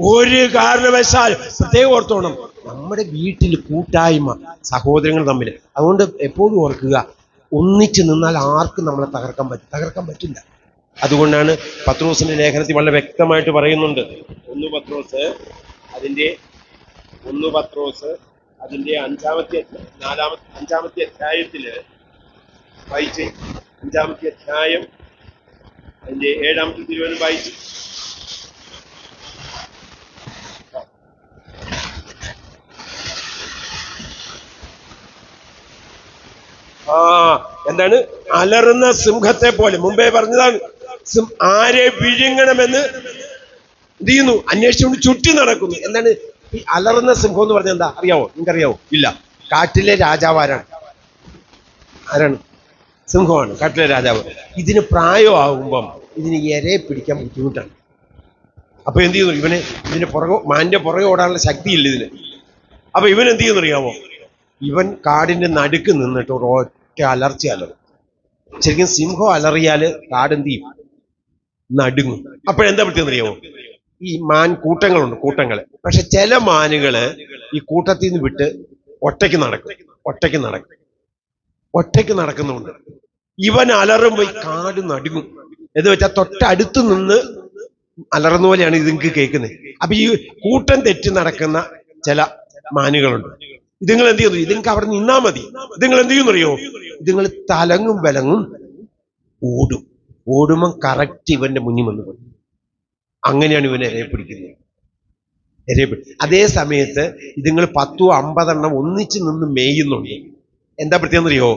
ഒരു കാരണവശാൽ പ്രത്യേകം ഓർത്തോണം. നമ്മുടെ വീട്ടിൽ കൂട്ടായ്മ സഹോദരങ്ങൾ തമ്മിൽ. അതുകൊണ്ട് എപ്പോഴും ഓർക്കുക ഒന്നിച്ചു നിന്നാൽ ആർക്കും നമ്മളെ തകർക്കാൻ പറ്റും തകർക്കാൻ പറ്റില്ല. അതുകൊണ്ടാണ് പത്രോസിന്റെ ലേഖനത്തിൽ വളരെ വ്യക്തമായിട്ട് പറയുന്നുണ്ട്. ഒന്ന് പത്രോസ് അതിന്റെ ഒന്ന് പത്രോസ് അതിന്റെ അഞ്ചാമത്തെ നാലാമത്തെ അഞ്ചാമത്തെ അധ്യായത്തിൽ വായിച്ച് അഞ്ചാമത്തെ അധ്യായം അതിന്റെ ഏഴാമത്തെ തിരുവനന്തപുരം വായിച്ച്. എന്താണ്? അലറുന്ന സിംഹത്തെ പോലെ. മുമ്പേ പറഞ്ഞതാണ് ആരെ വിഴുങ്ങണമെന്ന് എന്ത് ചെയ്യുന്നു അന്വേഷിച്ചുകൊണ്ട് ചുറ്റി നടക്കുന്നു. എന്താണ്? ഈ അലറുന്ന സിംഹം എന്ന് പറഞ്ഞാൽ എന്താ? അറിയാവോ? നിങ്ങൾക്കറിയാവോ? ഇല്ല. കാട്ടിലെ രാജാവ് ആരാണ്? ആരാണ്? സിംഹമാണ്. കാട്ടിലെ രാജാവ്. ഇതിന് പ്രായമാകുമ്പം ഇതിന് ഇരയെ പിടിക്കാൻ ബുദ്ധിമുട്ടാണ്. അപ്പൊ എന്ത് ചെയ്യുന്നു? ഇവന് ഇതിന് പുറകെ മാന്റെ പുറകെ ഓടാനുള്ള ശക്തിയില്ല ഇതിന്. അപ്പൊ ഇവൻ എന്ത് ചെയ്യുന്നു അറിയാമോ ഇവൻ കാടിന്റെ നടുക്ക് നിന്നിട്ട് ഒരു ഒറ്റ അലർച്ച അലറും ശരിക്കും സിംഹം അലറിയാൽ കാട് എന്ത് ചെയ്യും? നടുങ്ങും. അപ്പോഴെന്താ പറ്റിയെന്ന് അറിയാമോ ഈ മാൻ കൂട്ടങ്ങളുണ്ട് കൂട്ടങ്ങൾ. പക്ഷെ ചില മാനുകൾ ഈ കൂട്ടത്തിൽ നിന്ന് വിട്ട് ഒറ്റയ്ക്ക് നടക്കും ഒറ്റയ്ക്ക് നടക്കും. ഒറ്റയ്ക്ക് നടക്കുന്നുണ്ട് ഇവൻ അലറുമ്പോ ഈ കാട് നടുങ്ങും. എന്ന് വെച്ചാൽ തൊട്ടടുത്ത് നിന്ന് അലറുന്ന പോലെയാണ് ഇത് കേൾക്കുന്നത്. അപ്പൊ ഈ കൂട്ടം തെറ്റി നടക്കുന്ന ചില മാനുകളുണ്ട്. ഇതുങ്ങൾ എന്ത് ചെയ്യുന്നു ഇതുങ്ങൾക്ക് അവിടെ നിന്നാ മതി. ഇതുങ്ങൾ എന്ത് ചെയ്യുന്നറിയോ ഇതുങ്ങൾ തലങ്ങും വിലങ്ങും ഓടും. ഓടുമ്പം കറക്റ്റ് ഇവന്റെ മുന്നിൽ വന്ന് പോയി അങ്ങനെയാണ് ഇവനെ ഇരയെ പിടിക്കുന്നത് പിടി അതേ സമയത്ത് ഇതുങ്ങൾ പത്തോ അമ്പതെണ്ണം ഒന്നിച്ച് നിന്ന് മേയുന്നുണ്ട്. എന്താ പ്രത്യേകം അറിയോ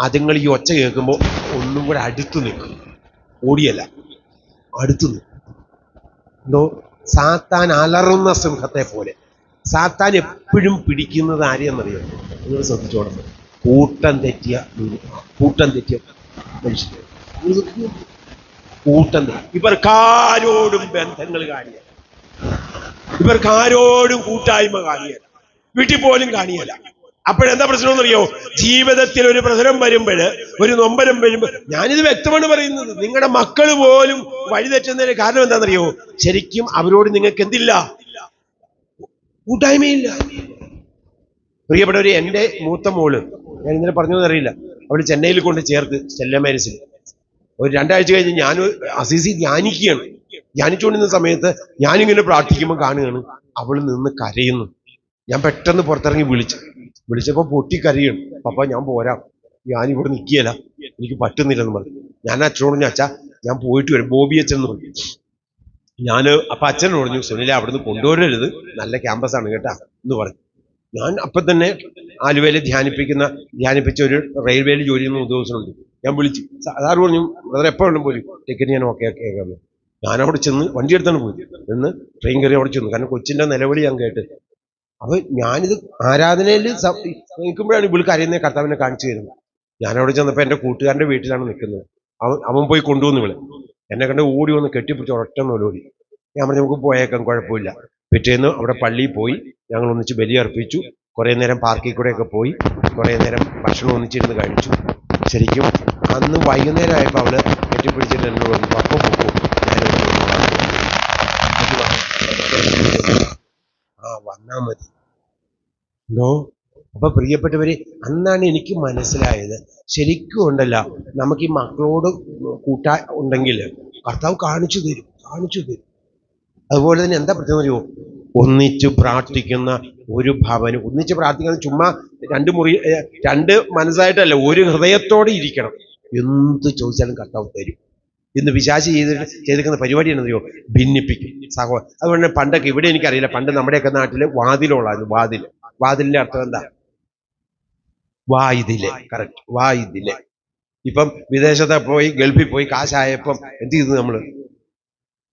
അതുങ്ങൾ ഈ ഒച്ച കേൾക്കുമ്പോൾ ഒന്നും കൂടെ അടുത്ത് നിൽക്കും. ഓടിയല്ല. അടുത്തു നിൽക്കും. എന്തോ സാത്താൻ അലറുന്ന സിംഹത്തെ പോലെ. സാത്താൻ എപ്പോഴും പിടിക്കുന്നത് ആരെയെന്നറിയോ? നിങ്ങൾ ശ്രദ്ധിച്ചോണം കൂട്ടം തെറ്റിയ കൂട്ടം തെറ്റിയ മനുഷ്യർ കൂട്ടം ഇവർക്കാരോടും ബന്ധങ്ങൾ കാണിയല്ല. ഇവർക്കാരോടും കൂട്ടായ്മ കാണിയല്ല. വീട്ടിൽ പോലും കാണിയല്ല. അപ്പോഴെന്താ പ്രശ്നം എന്നറിയോ ജീവിതത്തിൽ ഒരു പ്രശ്നം വരുമ്പോൾ ഒരു നൊമ്പരം വരുമ്പോൾ ഞാനിത് വ്യക്തമാണ് പറയുന്നത്. നിങ്ങളുടെ മക്കൾ പോലും വഴിതെറ്റുന്നതിന് കാരണം എന്താണെന്നറിയോ? ശരിക്കും അവരോട് നിങ്ങൾക്ക് എന്തില്ല കൂട്ടായ്മയില്ല പ്രിയപ്പെട്ടവര് എന്റെ മൂത്ത മോൾ ഞാൻ ഇന്നലെ പറഞ്ഞതെന്ന് അറിയില്ല. അവർ ചെന്നൈയിൽ കൊണ്ട് ചേർത്ത് സ്റ്റെല്ല മാരിസിൽ ഒരു രണ്ടാഴ്ച കഴിഞ്ഞ് ഞാൻ അസീസി ധ്യാനിക്കുകയാണ്. ധ്യാനിച്ചുകൊണ്ടിരുന്ന സമയത്ത് ഞാനിങ്ങനെ പ്രാർത്ഥിക്കുമ്പോൾ കാണുകയാണ് അവൾ നിന്ന് കരയുന്നു. ഞാൻ പെട്ടെന്ന് പുറത്തിറങ്ങി വിളിച്ചു. വിളിച്ചപ്പോൾ പൊട്ടി കരയാണ് പപ്പ ഞാൻ പോരാ. ഞാനിവിടെ നിൽക്കുകയല്ല. എനിക്ക് പറ്റുന്നില്ലെന്ന് പറഞ്ഞു. ഞാൻ അച്ഛനോട് അച്ഛാ ഞാൻ പോയിട്ട് വരും. ബോബി അച്ഛൻ എന്ന് പറഞ്ഞു ഞാൻ അപ്പൊ അച്ഛൻ പറഞ്ഞു സുനിലെ അവിടുന്ന് കൊണ്ടുവരരുത്. നല്ല ക്യാമ്പസ് ആണ് കേട്ടാ എന്ന് പറഞ്ഞു. ഞാൻ അപ്പൊ തന്നെ ആലുവയിൽ ധ്യാനിപ്പിക്കുന്ന ധ്യാനിപ്പിച്ച ഒരു റെയിൽവേയിൽ ജോലി ചെയ്യുന്ന ഉദ്യോഗസ്ഥനുണ്ട്. ഞാൻ വിളിച്ചു സാറ് പറഞ്ഞു ബ്രദർ എപ്പോഴും പോലും ടിക്കറ്റ് ഞാൻ ഓക്കെ ഓക്കെ കേൾക്കാമെന്ന് ഞാൻ അവിടെ ചെന്ന് വണ്ടി എടുത്താണ് പോയി. എന്ന് ട്രെയിൻ കയറി അവിടെ ചെന്നു. കാരണം കൊച്ചിന്റെ നിലവിളി ഞാൻ കേട്ട്. അപ്പൊ ഞാനിത് ആരാധനയിൽ നിൽക്കുമ്പോഴാണ് വിളിക്ക് അറിയുന്ന കർത്താവിനെ കാണിച്ചു തരുന്നത്. ഞാൻ അവിടെ ചെന്നപ്പോൾ എന്റെ കൂട്ടുകാരന്റെ വീട്ടിലാണ് നിൽക്കുന്നത്. അവൻ അവൻ പോയി കൊണ്ടുവന്നു ഇവളെ. എന്നെ കണ്ട് ഓടി വന്ന് കെട്ടിപ്പിടിച്ച് ഒരൊറ്റ നോലോടി ഞാൻ പറഞ്ഞു നമുക്ക് പോയേക്കാം കുഴപ്പമില്ല. പിറ്റേന്ന് അവിടെ പള്ളിയിൽ പോയി ഞങ്ങൾ ഒന്നിച്ച് ബലിയർപ്പിച്ചു കുറേ നേരം പാർക്കിൽ കൂടെയൊക്കെ പോയി. കുറേ നേരം ഭക്ഷണം ഒന്നിച്ചിരുന്ന് കഴിച്ചു. ശരിക്കും അന്ന് വൈകുന്നേരം ആയപ്പോൾ അവൾ കെട്ടിപ്പിടിച്ചിട്ട് എന്നോട് പറഞ്ഞു പപ്പ പൊക്കു ആ വന്നാ മതി. എന്തോ? അപ്പൊ പ്രിയപ്പെട്ടവര് അന്നാണ് എനിക്ക് മനസ്സിലായത്. ശരിക്കും ഉണ്ടല്ല നമുക്ക് ഈ മക്കളോട് കൂട്ടാ ഉണ്ടെങ്കിൽ കർത്താവ് കാണിച്ചു തരും കാണിച്ചു തരും. അതുപോലെ തന്നെ എന്താ പ്രത്യേകം അറിയോ ഒന്നിച്ചു പ്രാർത്ഥിക്കുന്ന ഒരു ഭവനം ഒന്നിച്ച് പ്രാർത്ഥിക്കുന്ന ചുമ്മാ രണ്ട് മുറി രണ്ട് മനസ്സായിട്ടല്ല ഒരു ഹൃദയത്തോടെ ഇരിക്കണം. എന്ത് ചോദിച്ചാലും കർത്താവ് തരും. ഇന്ന് വിശാശി ചെയ്തിട്ട് ചെയ്തിരിക്കുന്ന പരിപാടി എന്നറിയോ ഭിന്നിപ്പിക്കും. സഹോ അതുകൊണ്ട് പണ്ടൊക്കെ ഇവിടെ എനിക്കറിയില്ല പണ്ട് നമ്മുടെയൊക്കെ നാട്ടിൽ വാതിലുള്ളായിരുന്നു വാതിൽ വാതിലിന്റെ അർത്ഥം എന്താ? വാ ഇതിലെ കറക്റ്റ് വായുതിലെ. ഇപ്പം വിദേശത്തെ പോയി ഗൾഫിൽ പോയി കാശായപ്പം എന്ത് ചെയ്തു നമ്മൾ?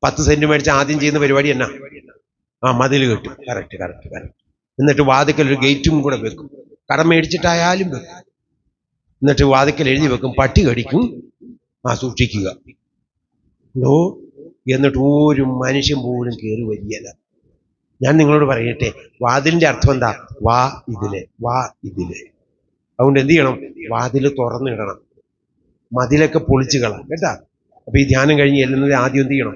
പത്ത് സെന്റ് മേടിച്ച് ആദ്യം ചെയ്യുന്ന പരിപാടി എന്നാ? ആ മതിൽ കെട്ടും. കറക്റ്റ് കറക്റ്റ് കറക്റ്റ് എന്നിട്ട് വാതിക്കൽ ഒരു ഗേറ്റും കൂടെ വെക്കും. കടം മേടിച്ചിട്ടായാലും വെക്കും. എന്നിട്ട് വാതിക്കൽ എഴുതി വെക്കും. പട്ടി കടിക്കും. ആ സൂക്ഷിക്കുക. നോ എന്നിട്ട് ഒരു മനുഷ്യൻ പോലും കയറി വരികയില്ല. ഞാൻ നിങ്ങളോട് പറയട്ടെ. വാതിലിന്റെ അർത്ഥം എന്താ? വാ ഇതിലെ. വാ ഇതിലെ. അതുകൊണ്ട് എന്ത് ചെയ്യണം? വാതിൽ തുറന്നിടണം. മതിലൊക്കെ പൊളിച്ചു കളാം കേട്ടാ? അപ്പൊ ഈ ധ്യാനം കഴിഞ്ഞ് ചെല്ലുന്നത് ആദ്യം എന്ത് ചെയ്യണം?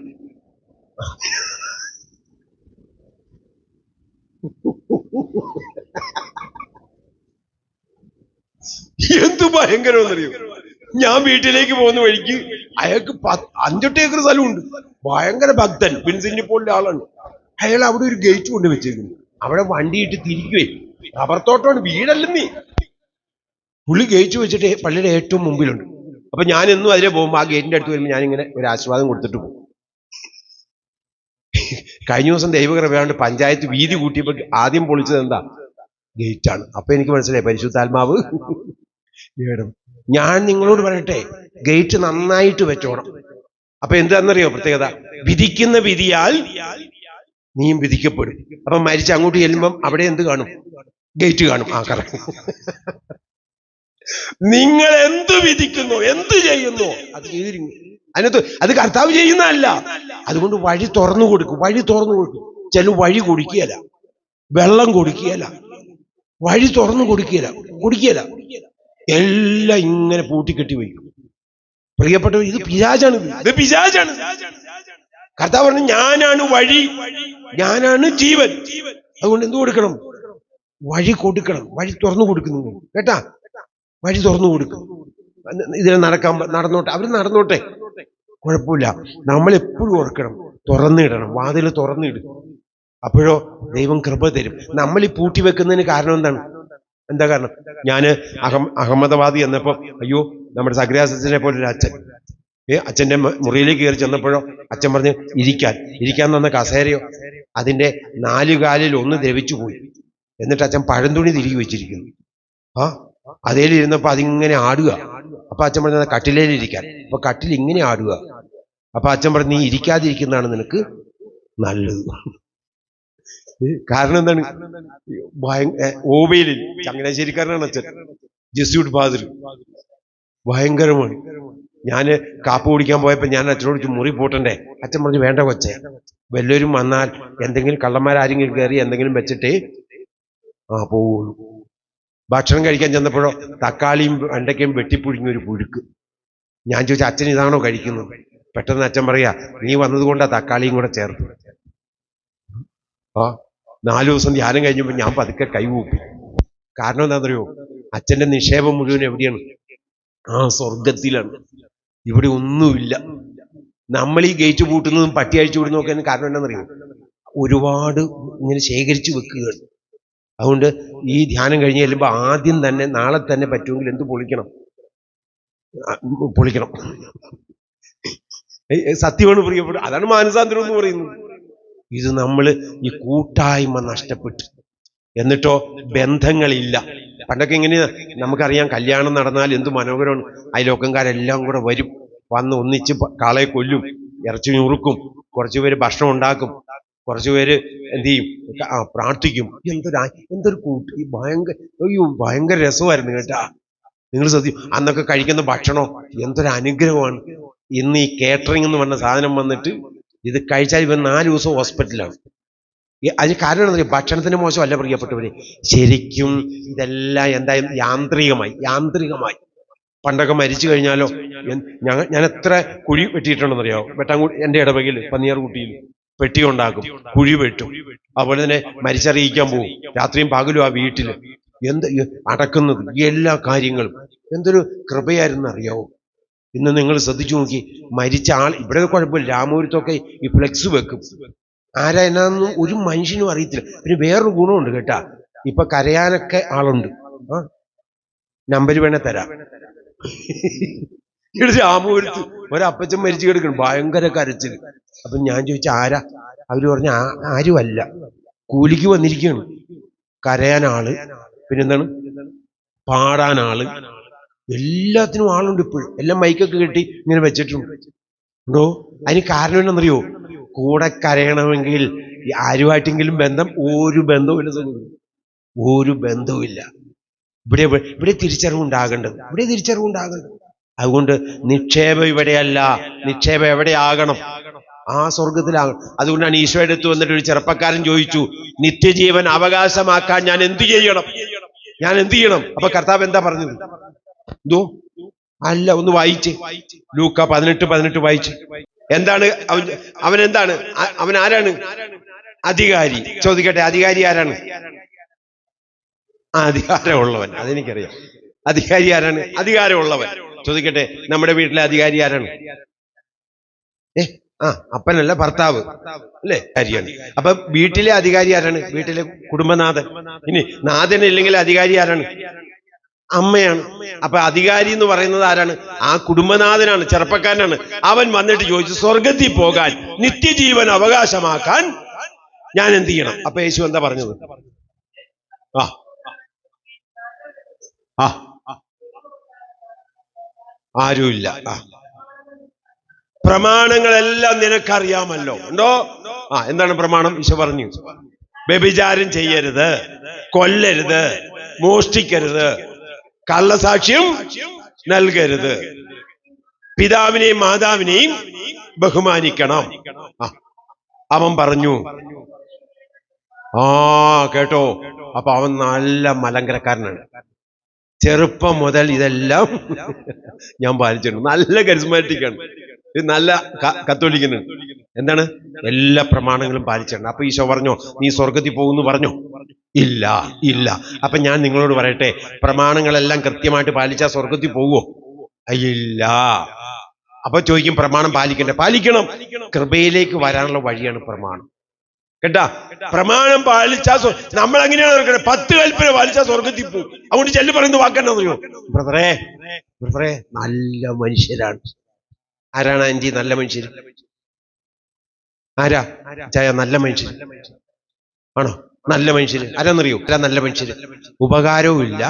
എന്ത് ഭയങ്കരമെന്നറിയോ? ഞാൻ വീട്ടിലേക്ക് പോകുന്ന വഴിക്ക് അയാൾക്ക് അഞ്ചൊട്ടേക്കർ അഞ്ചെട്ട് ഏക്കർ സ്ഥലമുണ്ട്. ഭയങ്കര ഭക്തൻ പിൻസിന്റെ പോലുള്ള ആളാണ്. അയാൾ അവിടെ ഒരു ഗേറ്റ് കൊണ്ട് വെച്ചേക്കുന്നു അവിടെ വണ്ടിയിട്ട് തിരിക്കുവേ. റബ്ബർ വീടല്ലെന്നേ. പുള്ളി ഗേറ്റ് വെച്ചിട്ട് പള്ളിയുടെ ഏറ്റവും മുമ്പിലുണ്ട്. അപ്പൊ ഞാൻ എന്നും അതിലെ പോകുമ്പോൾ ആ ഗേറ്റിന്റെ അടുത്ത് വരുമ്പോൾ ഞാനിങ്ങനെ ഒരു ആശീർവാദം കൊടുത്തിട്ട് പോകും. കഴിഞ്ഞ ദിവസം ദൈവകൃപയാണ്ട് പഞ്ചായത്ത് വീതി കൂട്ടിയപ്പോൾ ആദ്യം പൊളിച്ചത് എന്താ? ഗേറ്റാണ് അപ്പൊ എനിക്ക് മനസ്സിലായി പരിശുദ്ധാത്മാവ് ഞാൻ നിങ്ങളോട് പറയട്ടെ ഗേറ്റ് നന്നായിട്ട് വെച്ചോണം. അപ്പൊ എന്താണെന്നറിയോ പ്രത്യേകത? വിധിക്കുന്ന വിധിയാൽ നീയും വിധിക്കപ്പെടും. അപ്പൊ മരിച്ച് അങ്ങോട്ട് ചെല്ലുമ്പം അവിടെ എന്ത് കാണും? ഗേറ്റ് കാണും. ആ കറക്റ്റ് നിങ്ങൾ എന്ത് വിധിക്കുന്നു? എന്ത് ചെയ്യുന്നു? അത് ചെയ്തിരിക്കും അതിനകത്ത് അത് കർത്താവ് ചെയ്യുന്നതല്ല. അതുകൊണ്ട് വഴി തുറന്നു കൊടുക്കും. വഴി തുറന്നു കൊടുക്കും. ചില വഴി കൊടുക്കുകയല്ല. വെള്ളം കൊടുക്കുകയല്ല. വഴി തുറന്നു കൊടുക്കുകയില്ല. കൊടുക്കുകയില്ല. എല്ലാം ഇങ്ങനെ പൂട്ടിക്കെട്ടി വയ്ക്കും. പ്രിയപ്പെട്ടവർ ഇത് പിശാചാണ്. ഇത് പിശാചാണ്. കർത്താവ് പറഞ്ഞു ഞാനാണ് വഴി. ഞാനാണ് ജീവൻ. അതുകൊണ്ട് എന്ത് കൊടുക്കണം? വഴി കൊടുക്കണം. വഴി തുറന്നു കൊടുക്കുന്നു. കേട്ടാ? വഴി തുറന്നു കൊടുക്കും. ഇതിനെ നടക്കാൻ നടന്നോട്ടെ. അവർ നടന്നോട്ടെ. കുഴപ്പമില്ല. നമ്മൾ എപ്പോഴും ഓർക്കണം. തുറന്നിടണം. വാതിൽ തുറന്നിടും. അപ്പോഴോ ദൈവം കൃപ തരും. നമ്മൾ ഈ പൂട്ടി വെക്കുന്നതിന് കാരണം എന്താണ്? എന്താ കാരണം? ഞാൻ അഹം അഹമ്മദാബാദി എന്നപ്പോ അയ്യോ നമ്മുടെ സഗ്രഹാസത്തിനെ പോലെ ഒരു അച്ഛൻ. ഏ അച്ഛന്റെ മുറിയിലേക്ക് കയറി ചെന്നപ്പോഴോ അച്ഛൻ പറഞ്ഞ് ഇരിക്കാൻ. ഇരിക്കാൻ തന്ന കസേരയോ? അതിന്റെ നാലു കാലിൽ ഒന്ന് ദ്രവിച്ചു പോയി എന്നിട്ട് അച്ഛൻ പഴന്തുണി തിരികെ വെച്ചിരിക്കുന്നു. ആ അതേലിരുന്നപ്പോ അതിങ്ങനെ ആടുക. അപ്പൊ അച്ഛൻ പറഞ്ഞ കട്ടിലേലിരിക്കാൻ. അപ്പൊ കട്ടിൽ ഇങ്ങനെ ആടുക. അപ്പൊ അച്ഛൻ പറഞ്ഞു നീ ഇരിക്കാതിരിക്കുന്നതാണ് നിനക്ക് നല്ലത്. കാരണം എന്താണ്? ഓബയിൽ ചങ്ങനാശ്ശേരിക്കാരനാണ് അച്ഛൻ. Jesuit father. ഭയങ്കരമാണ്. ഞാൻ കാപ്പ് കുടിക്കാൻ പോയപ്പോ ഞാൻ അച്ഛനോട് മുറി പൂട്ടണ്ടേ? അച്ഛൻ പറഞ്ഞു വേണ്ട കൊച്ചേ. വല്ലവരും വന്നാൽ എന്തെങ്കിലും കള്ളന്മാരാരെങ്കിലും കയറി എന്തെങ്കിലും വെച്ചിട്ട് ആ പോവുള്ളൂ. ഭക്ഷണം കഴിക്കാൻ ചെന്നപ്പോഴോ തക്കാളിയും വെണ്ടയ്ക്കയും വെട്ടിപ്പുഴുങ്ങിയ പുഴുക്ക്. ഞാൻ ചോദിച്ചു അച്ഛൻ ഇതാണോ കഴിക്കുന്നത്? പെട്ടെന്ന് അച്ഛൻ പറയാ നീ വന്നതുകൊണ്ടാ തക്കാളിയും കൂടെ ചേർത്ത്. ആ നാലു ദിവസം ധ്യാനം കഴിഞ്ഞപ്പോൾ ഞാൻ പതുക്കെ കൈവൂപ്പി കാരണം എന്താണെന്നറിയോ? അച്ഛന്റെ നിക്ഷേപം മുഴുവൻ എവിടെയാണ്? ആ സ്വർഗത്തിലാണ് ഇവിടെ ഒന്നുമില്ല. നമ്മൾ ഈ ഗേറ്റ് പൂട്ടുന്നതും പട്ടി അഴിച്ചു വിടുന്നതും ഒക്കെ കാരണം എന്താണെന്നറിയോ? ഒരുപാട് ഇങ്ങനെ ശേഖരിച്ചു വെക്കുകയാണ്. അതുകൊണ്ട് ഈ ധ്യാനം കഴിഞ്ഞ് ചെല്ലുമ്പോൾ ആദ്യം തന്നെ നാളെ തന്നെ പറ്റുമെങ്കിൽ എന്ത് പൊളിക്കണം? പൊളിക്കണം. സത്യമാണ് പ്രിയപ്പെട്ടു അതാണ് മാനസാന്തരം എന്ന് പറയുന്നത്. ഇത് നമ്മൾ ഈ കൂട്ടായ്മ നഷ്ടപ്പെട്ടു. എന്നിട്ടോ ബന്ധങ്ങളില്ല. പണ്ടൊക്കെ ഇങ്ങനെ നമുക്കറിയാം കല്യാണം നടന്നാൽ എന്ത് മനോഹരമാണ്. അയലോക്കംകാരെല്ലാം കൂടെ വരും. വന്ന് ഒന്നിച്ച് കാളയെ കൊല്ലും. ഇറച്ചി ഞുറുക്കും. കുറച്ചുപേര് ഭക്ഷണം ഉണ്ടാക്കും. കുറച്ചു പേര് എന്ത് ചെയ്യും? ആ പ്രാർത്ഥിക്കും. എന്തൊരു എന്തൊരു കൂട്ട് ഭയങ്കര അയ്യോ ഭയങ്കര രസമായിരുന്നു കേട്ടാ. നിങ്ങൾ ശ്രദ്ധിക്കും അന്നൊക്കെ കഴിക്കുന്ന ഭക്ഷണം എന്തൊരു അനുഗ്രഹമാണ്. ഇന്ന് ഈ കേറ്ററിംഗ് എന്ന് പറഞ്ഞ സാധനം വന്നിട്ട് ഇത് കഴിച്ചാൽ ഇവൻ നാല് ദിവസം ഹോസ്പിറ്റലാണ് അതിന് കാരണം എന്താ ഭക്ഷണത്തിന് മോശമല്ല പ്രിയപ്പെട്ടവര്. ശരിക്കും ഇതെല്ലാം എന്തായാലും യാന്ത്രികമായി യാന്ത്രികമായി. പണ്ടൊക്കെ മരിച്ചു കഴിഞ്ഞാലോ ഞാൻ ഞാൻ എത്ര കുഴി വെട്ടിയിട്ടുണ്ടെന്നറിയാമോ വെട്ടാൻ എന്റെ ഇടവകയിൽ പന്നിയാർ കുട്ടിയിൽ. പെട്ടി ഉണ്ടാക്കും കുഴി വെട്ടും. അതുപോലെ തന്നെ മരിച്ചറിയിക്കാൻ പോകും രാത്രിയും പകലും ആ വീട്ടിൽ എന്ത് അടക്കുന്നത് എല്ലാ കാര്യങ്ങളും. എന്തൊരു കൃപയായിരുന്നു അറിയാവോ. ഇന്ന് നിങ്ങൾ ശ്രദ്ധിച്ചു നോക്കി. മരിച്ച ആൾ ഇവിടെ കുഴപ്പമില്ല. രാമപുരത്തൊക്കെ ഈ ഫ്ലെക്സ് വെക്കും. ആരാ എന്നാന്നും ഒരു മനുഷ്യനും അറിയത്തില്ല. പിന്നെ വേറൊരു ഗുണമുണ്ട് കേട്ടാ. ഇപ്പൊ കരയാനൊക്കെ ആളുണ്ട്. ആ നമ്പർ വേണേ തരാം. രാമപുരത്ത് ഒരപ്പച്ചൻ മരിച്ചു കിടക്കണം ഭയങ്കര കരച്ചിൽ അപ്പൊ ഞാൻ ചോദിച്ച ആരാ? അവർ പറഞ്ഞ "ആ- ആരുമല്ല. കൂലിക്ക് വന്നിരിക്കുകയാണ് കരയാൻ ആൾ. പിന്നെന്താണ്? പാടാൻ ആൾ. എല്ലാത്തിനും ആളുണ്ട് ഇപ്പോഴും. എല്ലാം മൈക്കൊക്കെ കെട്ടി ഇങ്ങനെ വെച്ചിട്ടുണ്ട്. ഉണ്ടോ? അതിന് കാരണം എന്നറിയോ കൂടെ കരയണമെങ്കിൽ ആരുമായിട്ടെങ്കിലും ബന്ധം ഒരു ബന്ധവുമില്ല സഹോദരൻ. ഒരു ബന്ധവുമില്ല ഇവിടെ ഇവിടെ തിരിച്ചറിവുണ്ടാകേണ്ടത്. ഇവിടെ തിരിച്ചറിവുണ്ടാകേണ്ടത്. അതുകൊണ്ട് നിക്ഷേപം ഇവിടെയല്ല. നിക്ഷേപം എവിടെയാകണം? ആ സ്വർഗത്തിലാകണം അതുകൊണ്ടാണ് ഈശോയുടെ അടുത്ത് വന്നിട്ട് ഒരു ചെറുപ്പക്കാരൻ ചോദിച്ചു നിത്യജീവൻ അവകാശമാക്കാൻ ഞാൻ എന്തു ചെയ്യണം? ഞാൻ എന്തു ചെയ്യണം? അപ്പൊ കർത്താവ് എന്താ പറഞ്ഞത് എന്തോ? അല്ല ഒന്ന് വായിച്ച്. ലൂക്ക പതിനെട്ട് പതിനെട്ട് വായിച്ച്. എന്താണ്? അവൻ അവൻ എന്താണ്? അവൻ ആരാണ്? അധികാരി. ചോദിക്കട്ടെ അധികാരി ആരാണ്? ആ അധികാരമുള്ളവൻ. അതെനിക്കറിയാം. അധികാരി ആരാണ്? അധികാരമുള്ളവൻ. ചോദിക്കട്ടെ നമ്മുടെ വീട്ടിലെ അധികാരി ആരാണ്? ഏ ആ അപ്പനല്ല ഭർത്താവ്. അല്ലേ? കാര്യമാണ് അപ്പൊ വീട്ടിലെ അധികാരി ആരാണ്? വീട്ടിലെ കുടുംബനാഥൻ. ഇനി നാഥൻ ഇല്ലെങ്കിൽ അധികാരി ആരാണ്? അമ്മയാണ്. അപ്പൊ അധികാരി എന്ന് പറയുന്നത് ആരാണ്? ആ കുടുംബനാഥനാണ് ചെറുപ്പക്കാരനാണ്. അവൻ വന്നിട്ട് ചോദിച്ചു സ്വർഗത്തിൽ പോകാൻ നിത്യജീവൻ അവകാശമാക്കാൻ ഞാൻ എന്ത് ചെയ്യണം? അപ്പൊ യേശു എന്താ പറഞ്ഞത്? ആ. ആ. ആരുമില്ല. ആ. പ്രമാണങ്ങളെല്ലാം നിനക്കറിയാമല്ലോ. ഉണ്ടോ? ആ എന്താണ് പ്രമാണം? ഈശോ പറഞ്ഞു. വ്യഭിചാരം ചെയ്യരുത് കൊല്ലരുത് മോഷ്ടിക്കരുത് കള്ളസാക്ഷ്യം നൽകരുത്. പിതാവിനെയും മാതാവിനെയും ബഹുമാനിക്കണം. അവൻ പറഞ്ഞു. ആ കേട്ടോ? അപ്പൊ അവൻ നല്ല മലങ്കരക്കാരനാണ്. ചെറുപ്പം മുതൽ ഇതെല്ലാം ഞാൻ പാലിച്ചിട്ടുണ്ട്. നല്ല കരിസ്മാറ്റിക്കാണ് ഇത് നല്ല കത്തോലിക്കന്. എന്താണ്? എല്ലാ പ്രമാണങ്ങളും പാലിച്ചിട്ടുണ്ട് അപ്പൊ ഈശോ പറഞ്ഞോ നീ സ്വർഗത്തിൽ പോകുന്നു പറഞ്ഞോ? ഇല്ല ഇല്ല. അപ്പൊ ഞാൻ നിങ്ങളോട് പറയട്ടെ പ്രമാണങ്ങളെല്ലാം കൃത്യമായിട്ട് പാലിച്ചാൽ സ്വർഗത്തിൽ പോകുമോ ഇല്ല. അപ്പൊ ചോദിക്കും പ്രമാണം പാലിക്കണ്ടേ? പാലിക്കണം. കൃപയിലേക്ക് വരാനുള്ള വഴിയാണ് പ്രമാണം. കേട്ടാ? പ്രമാണം പാലിച്ചാ നമ്മൾ എങ്ങനെയാണ് ഓർക്കണേ? പത്ത് കൽപ്പന പാലിച്ചാൽ സ്വർഗത്തിൽ പോകും. അതുകൊണ്ട് ചെല്ലു പറയുന്നത് വാക്കണ്ടെന്നറിയോ ബ്രദറേ ബ്രദറേ നല്ല മനുഷ്യരാണ്. ആരാണ് ആന്റി നല്ല മനുഷ്യർ ആരാ? ചായ നല്ല മനുഷ്യർ ആണോ? നല്ല മനുഷ്യര്. ആരാന്നറിയോ? ആരാ നല്ല മനുഷ്യര്? ഉപകാരവും ഇല്ല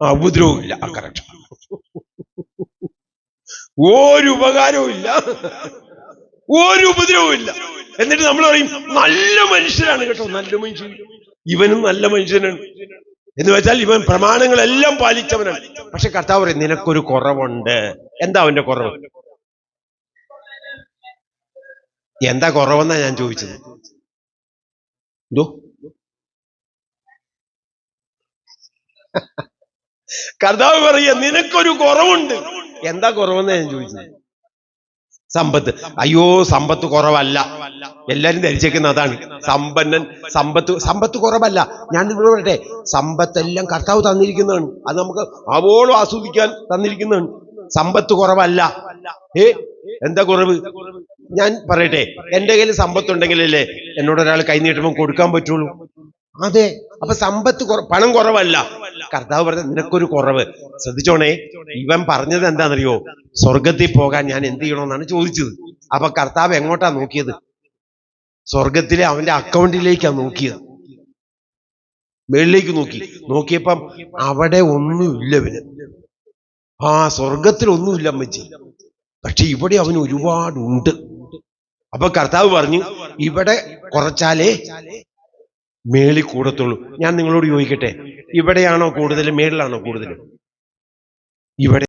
ഉപദ്രവവും ഇല്ല കറക്റ്റ് ഒരു ഉപകാരവും ഇല്ല ഒരു ഉപദ്രവവും ഇല്ല എന്നിട്ട് നമ്മൾ പറയും നല്ല മനുഷ്യരാണ് കേട്ടോ നല്ല മനുഷ്യൻ ഇവനും നല്ല മനുഷ്യനാണ്. എന്ന് വെച്ചാൽ ഇവൻ പ്രമാണങ്ങളെല്ലാം പാലിച്ചവനാണ്. പക്ഷെ കർത്താവ് പറയും നിനക്കൊരു കുറവുണ്ട്. എന്താ അവന്റെ കുറവ്? എന്താ കുറവെന്നാ ഞാൻ ചോദിച്ചത്? എന്തോ? കർത്താവ് പറയ നിനക്കൊരു കുറവുണ്ട്. എന്താ കുറവെന്നാ ഞാൻ ചോദിച്ചത്? സമ്പത്ത്. അയ്യോ സമ്പത്ത് കുറവല്ല. എല്ലാരും ധരിച്ചേക്കുന്ന അതാണ്. സമ്പന്നൻ സമ്പത്ത് സമ്പത്ത് കുറവല്ല. ഞാൻ നിങ്ങളോട് പറയട്ടെ സമ്പത്തെല്ലാം കർത്താവ് തന്നിരിക്കുന്നതാണ്. അത് നമുക്ക് അവോളം ആസ്വദിക്കാൻ തന്നിരിക്കുന്നതാണ്. സമ്പത്ത് കുറവല്ല. ഏ എന്താ കുറവ്? ഞാൻ പറയട്ടെ എന്റെ കയ്യിൽ സമ്പത്തുണ്ടെങ്കിലല്ലേ എന്നോട് ഒരാൾ കൈ നീട്ടുമ്പോൾ കൊടുക്കാൻ പറ്റുള്ളൂ? അതെ അപ്പൊ സമ്പത്ത് പണം കുറവല്ല. കർത്താവ് പറഞ്ഞ നിനക്കൊരു കുറവ്. ശ്രദ്ധിച്ചോണേ ഇവൻ പറഞ്ഞത് എന്താണെന്നറിയോ? സ്വർഗത്തിൽ പോകാൻ ഞാൻ എന്ത് ചെയ്യണമെന്നാണ് ചോദിച്ചത്. അപ്പൊ കർത്താവ് എങ്ങോട്ടാ നോക്കിയത്? സ്വർഗത്തിലെ അവന്റെ അക്കൗണ്ടിലേക്കാ നോക്കിയത്. മേളിലേക്ക് നോക്കി. നോക്കിയപ്പം അവിടെ ഒന്നുമില്ല ഇവന്. ആ സ്വർഗത്തിൽ ഒന്നുമില്ല അമ്മച്ചി. പക്ഷെ ഇവിടെ അവന് ഒരുപാടുണ്ട്. അപ്പൊ കർത്താവ് പറഞ്ഞു ഇവിടെ കുറച്ചാലേ മേളിൽ കൂടത്തുള്ളൂ. ഞാൻ നിങ്ങളോട് ചോദിക്കട്ടെ ഇവിടെയാണോ കൂടുതൽ മേളിലാണോ കൂടുതൽ? ഇവിടെ